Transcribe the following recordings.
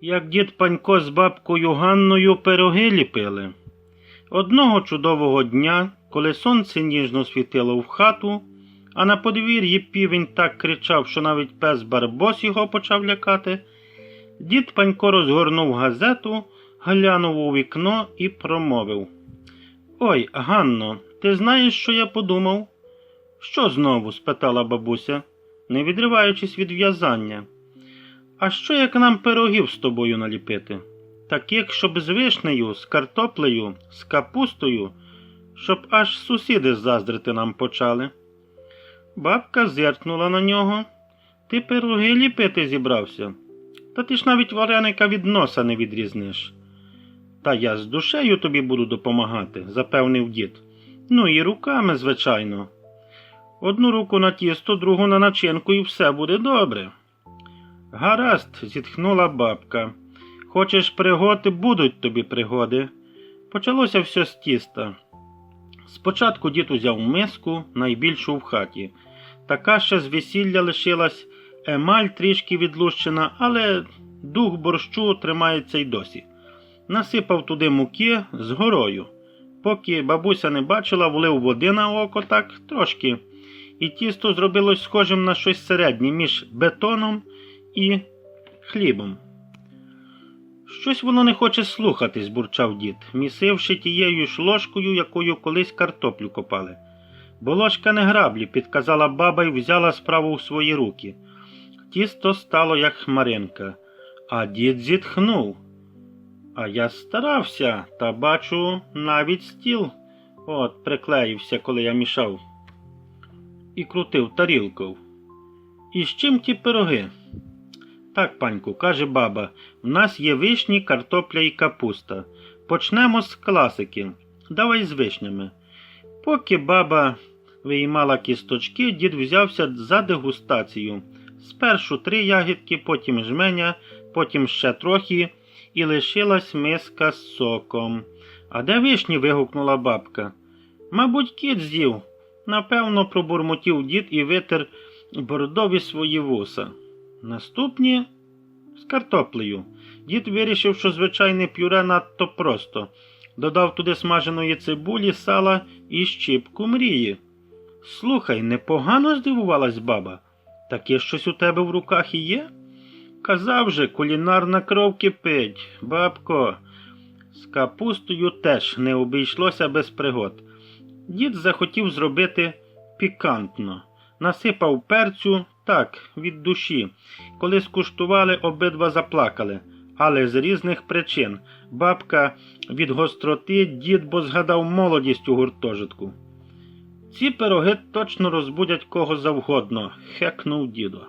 як дід Панько з бабкою Ганною пироги ліпили. Одного чудового дня, коли сонце ніжно світило в хату, а на подвір'ї півень так кричав, що навіть пес Барбос його почав лякати, дід Панько розгорнув газету, глянув у вікно і промовив. Ой, Ганно, ти знаєш, що я подумав? Що знову? спитала бабуся, не відриваючись від в'язання. А що як нам пирогів з тобою наліпити? Таких, щоб з вишнею, з картоплею, з капустою, щоб аж сусіди заздрити нам почали. Бабка зиркнула на нього. Ти пироги ліпити зібрався. Та ти ж навіть вареника від носа не відрізниш. Та я з душею тобі буду допомагати, запевнив дід. Ну і руками, звичайно. Одну руку на тісто, другу на начинку, і все буде добре. Гаразд, зітхнула бабка. Хочеш пригоди, будуть тобі пригоди. Почалося все з тіста. Спочатку дід узяв миску, найбільшу в хаті. Така ще з весілля лишилась, емаль трішки відлущена, але дух борщу тримається й досі. Насипав туди муки з горою. Поки бабуся не бачила, влив води на око так трошки, і тісто зробилось схожим на щось середнє між бетоном і хлібом. Щось воно не хоче слухатись, бурчав дід, місивши тією ж ложкою, якою колись картоплю копали. Бо ложка не граблі, підказала баба і взяла справу в свої руки. Тісто стало, як хмаринка, а дід зітхнув. А я старався, та бачу, навіть стіл от приклеївся, коли я мішав. І крутив тарілкою. І з чим ті пироги? Так, паньку, каже баба, в нас є вишні, картопля і капуста. Почнемо з класики. Давай з вишнями. Поки баба виймала кісточки, дід взявся за дегустацію. Спершу три ягідки, потім жменя, потім ще трохи, і лишилась миска з соком. А де вишні? вигукнула бабка. Мабуть, кіт з'їв. Напевно, пробурмотів дід і витер бордові свої вуса. Наступні з картоплею. Дід вирішив, що звичайне пюре надто просто. Додав туди смаженої цибулі, сала і щіпку мрії. Слухай, непогано здивувалась баба. Таке щось у тебе в руках і є? Казав же, кулінарна кров кипить, бабко. З капустою теж не обійшлося без пригод. Дід захотів зробити пікантно, насипав перцю так, від душі. Коли скуштували, обидва заплакали, але з різних причин. Бабка від гостроти, дід бо згадав молодість у гуртожитку. Ці пироги точно розбудять кого завгодно, хекнув дідо.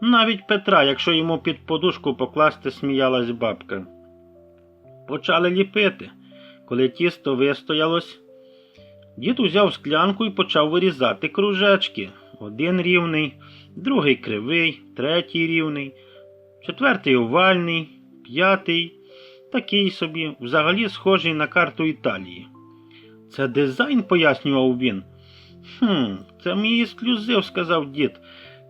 Навіть Петра, якщо йому під подушку покласти, сміялась бабка. Почали ліпити. Коли тісто вистоялось, дід узяв склянку і почав вирізати кружечки. Один рівний, другий кривий, третій рівний, четвертий овальний, п'ятий, такий собі, взагалі схожий на карту Італії. Це дизайн, пояснював він. Хм, це мій ексклюзив, сказав дід.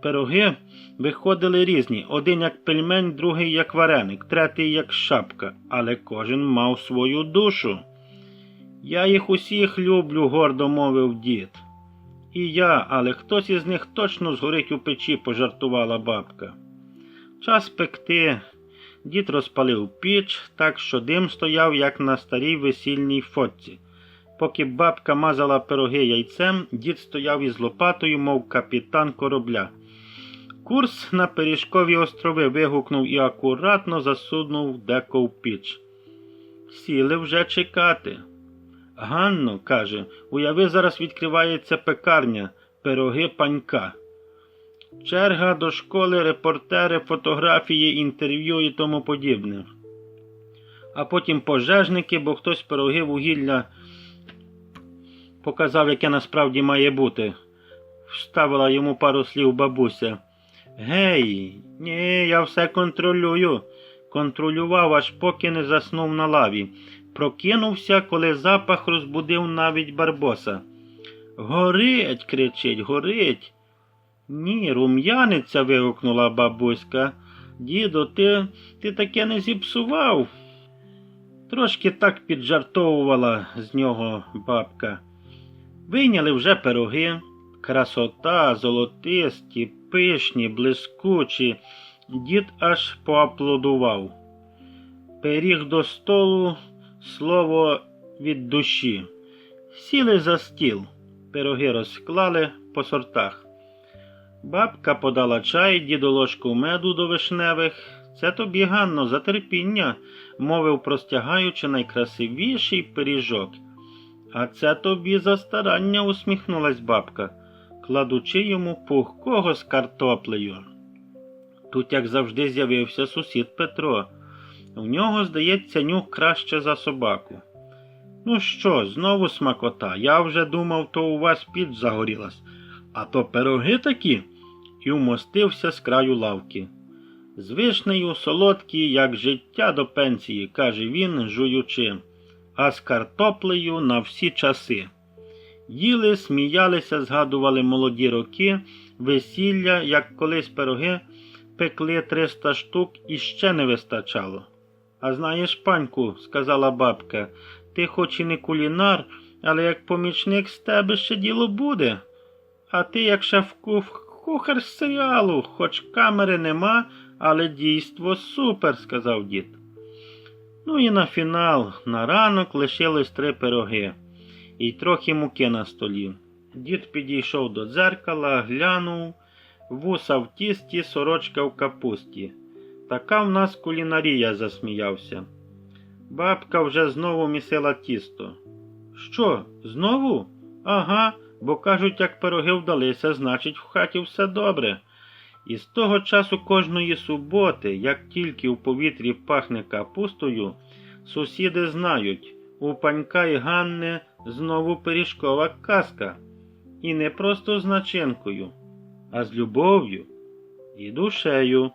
Пироги виходили різні, один як пельмень, другий як вареник, третій як шапка, але кожен мав свою душу. Я їх усіх люблю, гордо мовив дід. І я, але хтось із них точно згорить у печі, пожартувала бабка. Час пекти. Дід розпалив піч, так що дим стояв, як на старій весільній фотці. Поки бабка мазала пироги яйцем, дід стояв із лопатою, мов капітан корабля. Курс на Пиріжкові острови вигукнув і акуратно засунув деко в піч. Сіли вже чекати. Ганно, каже, уяви, зараз відкривається пекарня, пироги панька. Черга до школи, репортери, фотографії, інтерв'ю і тому подібне. А потім пожежники, бо хтось пироги вугілля показав, яке насправді має бути. Вставила йому пару слів бабуся. Гей, ні, я все контролюю. Контролював, аж поки не заснув на лаві. Прокинувся, коли запах розбудив навіть барбоса. Горить, кричить, горить. Ні, рум'яниться. вигукнула бабуська. Діду, ти, ти таке не зіпсував. Трошки так піджартовувала з нього бабка. Вийняли вже пироги, красота, золотисті, пишні, блискучі. Дід аж поаплодував. Пиріг до столу, слово від душі. Сіли за стіл, пироги розклали по сортах. Бабка подала чай, діду ложку меду до вишневих. Це тобі, Ганно, за терпіння, мовив, простягаючи найкрасивіший пиріжок. А це тобі за старання, усміхнулась бабка, кладучи йому пухкого з картоплею. Тут, як завжди, з'явився сусід Петро. В нього, здається, нюх краще за собаку. Ну що, знову смакота. Я вже думав, то у вас піч загорілась, а то пироги такі, і вмостився з краю лавки. З вишнею солодкі, як життя до пенсії, каже він, жуючи, а з картоплею на всі часи. Їли, сміялися, згадували молоді роки, весілля, як колись пироги пекли 300 штук і ще не вистачало. А знаєш, паньку, сказала бабка, ти хоч і не кулінар, але як помічник з тебе ще діло буде. А ти, як шеф-кухар з серіалу, хоч камери нема, але дійство супер, сказав дід. Ну і на фінал, на ранок лишилось три пироги і трохи муки на столі. Дід підійшов до дзеркала, глянув, вуса в тісті, сорочка в капусті. Така в нас кулінарія, засміявся. Бабка вже знову місила тісто. Що, знову? Ага, бо кажуть, як пироги вдалися, значить, в хаті все добре. І з того часу кожної суботи, як тільки в повітрі пахне капустою, сусіди знають, у панька і Ганни знову пиріжкова казка. І не просто з начинкою, а з любов'ю і душею.